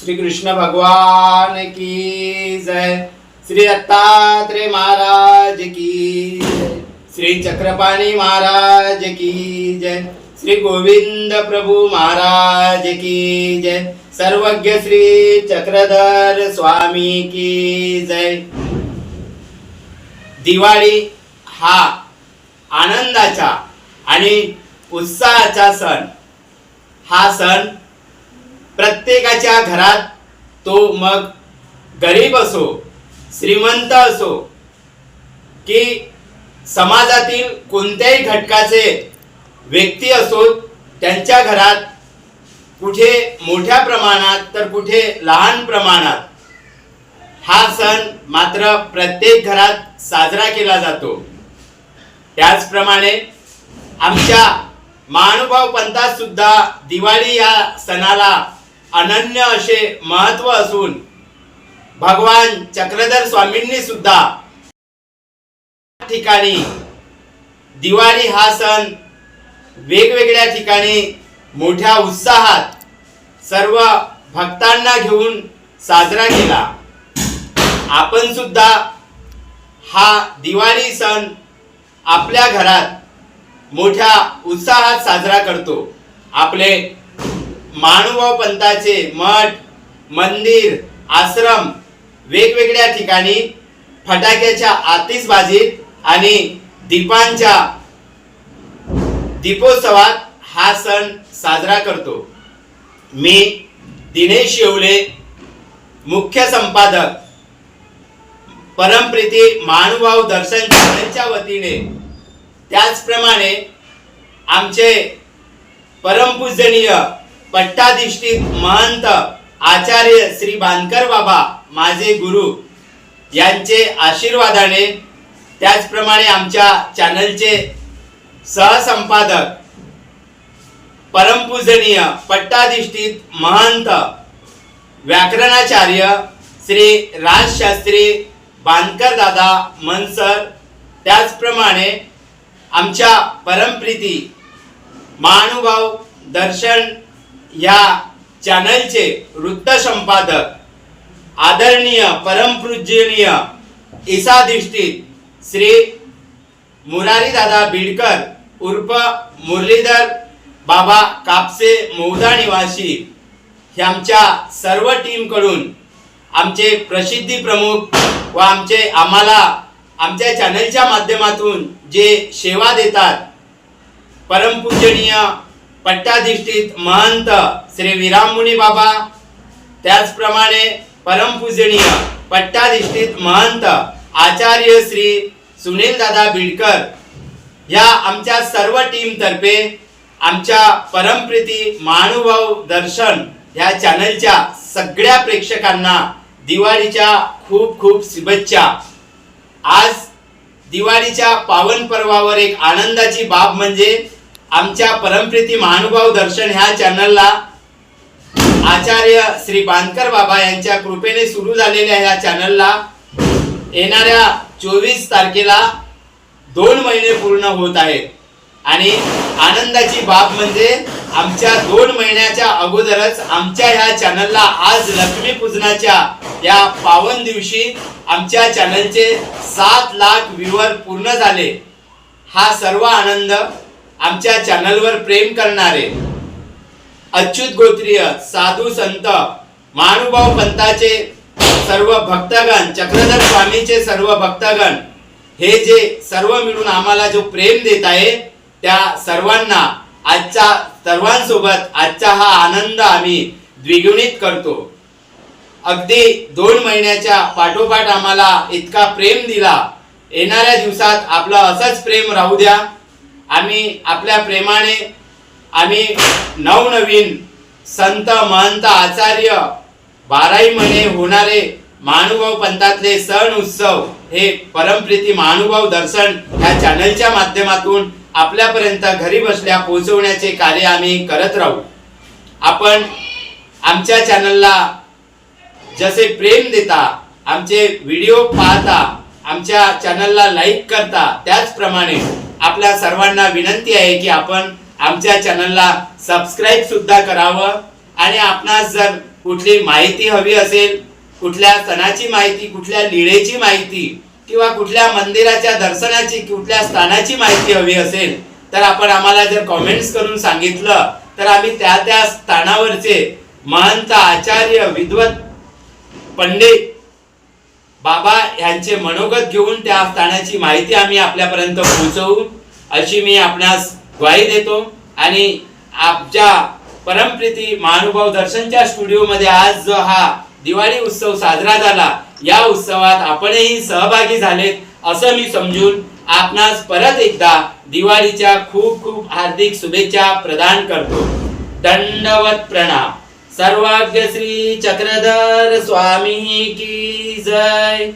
श्री कृष्ण भगवान की जय। श्री दत्तात्रेय महाराज की जय। श्री चक्रपाणी महाराज की जय। श्री गोविंद प्रभु महाराज की जय। सर्वज्ञ श्री चक्रधर स्वामी की जय। दिवाळी हा आनंदाचा आणि उत्साहाचा सण. हा सण प्रत्येकाच्या घरात तो मग गरीब असो श्रीमंत असो की समाजातील कोणत्याही घटकाचे व्यक्ती असोत त्यांच्या घरात कुठे मोठ्या प्रमाणात तर कुठे लहान प्रमाणात हा सण मात्र प्रत्येक घरात साजरा केला जातो. त्याचप्रमाणे आमच्या महानुभाव पंथात सुद्धा दिवाळी या सणाला अनन्य असे महत्त्व असून भगवान चक्रधर स्वामींनी सुद्धा ठिकाणी दिवाळी हा सण वेगवेगळ्या ठिकाणी मोठ्या उत्साहात सर्व भक्तांना घेऊन साजरा केला. आपण सुद्धा हा दिवाळी सण आपल्या घरात मोठ्या उत्साहात साजरा करतो. आपले मानुभाव पंथाचे मठ मंदिर आश्रम वेगवेगळ्या ठिकाणी फटाक्याच्या आतिषबाजीत आणि दीपांच्या दीपोत्सवात हा सण साजरा करतो. मी दिनेश येवले मुख्य संपादक. परमप्रीती महानुभाव दर्शन चॅनलच्या वतीने. त्याचप्रमाणे आमचे परमपूजनीय पट्टाधिष्ठित महंत आचार्य श्री बांधकर बाबा माझे गुरु यांचे आशीर्वादाने त्याचप्रमाणे आमच्या चॅनलचे सहसंपादक परमपूजनीय पट्टाधिष्ठित महंत व्याकरणाचार्य श्री राजशास्त्री बांधकर दादा मनसर त्याचप्रमाणे आमच्या परमप्रीती महानुभाव दर्शन या चॅनलचे वृत्त संपादक आदरणीय परमपूजनीय ईसाधिष्ठित श्री मुरारी दादा बीडकर उर्फ मुरलीधर बाबा कापसे मौदा निवासी ह्यांच्या सर्व टीमकडून आमचे प्रसिद्धी प्रमुख व आमचे आम्हाला आमच्या चॅनलच्या माध्यमातून जे सेवा देतात परमपूजनीय पट्टाधिष्ठित महंत श्री विराममुनी बाबा. त्याचप्रमाणे परमपूजनीय पट्टाधिष्ठित महंत आचार्य श्री सुनील दादा बिडकर या आमच्या सर्व टीम तर्फे आमच्या परमप्रीती महानुभाव दर्शन या चॅनलच्या सगळ्या प्रेक्षकांना दिवाळीच्या खूप खूप शुभेच्छा. आज दिवाळीच्या पावन पर्वावर एक आनंदाची बाब म्हणजे आमच्या परमप्रीती महानुभाव दर्शन ह्या चॅनलला आचार्य श्री बांधकर बाबा यांच्या कृपेने सुरू झालेल्या ह्या चॅनलला येणाऱ्या चोवीस तारखेला दोन महिने पूर्ण होत आहेत. आणि आनंदाची बाब म्हणजे आमच्या दोन महिन्याच्या अगोदरच आमच्या ह्या चॅनलला आज लक्ष्मी पूजनाच्या या पावन दिवशी आमच्या चॅनलचे सात लाख व्ह्यूवर पूर्ण झाले. हा सर्व आनंद आमच्या चॅनलवर प्रेम करणारे अच्युत गोत्रीय साधू संत महानुभाव पंताचे सर्व भक्तगण चक्रधर स्वामीचे सर्व भक्तगण हे जे सर्व मिळून आम्हाला जो प्रेम देत आहे त्या सर्वांना आजच्या सर्वांसोबत आजचा हा आनंद आम्ही द्विगुणित करतो. अगदी दोन महिन्याच्या पाठोपाठ आम्हाला इतका प्रेम दिला. येणाऱ्या दिवसात आपलं असंच प्रेम राहू द्या. आम्ही आपल्या प्रेमाने आम्ही नवनवीन संत महंत आचार्य बाराही महिने होणारे महानुभाव पंथातले सण उत्सव हे परमप्रीती महानुभाव दर्शन या चॅनलच्या माध्यमातून आपल्यापर्यंत घरी बसल्या पोहोचवण्याचे कार्य आम्ही करत राहू. आपण आमच्या चॅनलला जसे प्रेम देता आमचे व्हिडिओ पाहता आमच्या चॅनलला लाईक करता त्याचप्रमाणे आपल्या सर्वांना विनंती आहे की आपण आमच्या चॅनलला सबस्क्राईब सुद्धा करावं. आणि आपणास जर कुठली माहिती हवी असेल कुठल्या सणाची माहिती कुठल्या लीळेची माहिती किंवा कुठल्या मंदिराच्या दर्शनाची कुठल्या स्थानाची माहिती हवी असेल तर आपण आम्हाला जर कॉमेंट्स करून सांगितलं तर आम्ही त्या त्या स्थानावरचे महंत आचार्य विद्वत पंडित बाबा यांचे मनोगत घेऊन त्या स्थानाची माहिती आम्ही आपल्यापर्यंत पोहोचवू अशी मी आपणास ग्वाही देतो. आणि आमच्या परमप्रिती महानुभाव दर्शनच्या स्टुडिओमध्ये आज जो हा दिवाळी उत्सव साजरा झाला या उत्सवात आपणही सहभागी झालेत असं मी समजून आपणास परत एकदा दिवाळीच्या खूप खूप हार्दिक शुभेच्छा प्रदान करतो. दंडवत प्रणाम. सर्वाग्य श्री चक्रधर स्वामी की जय।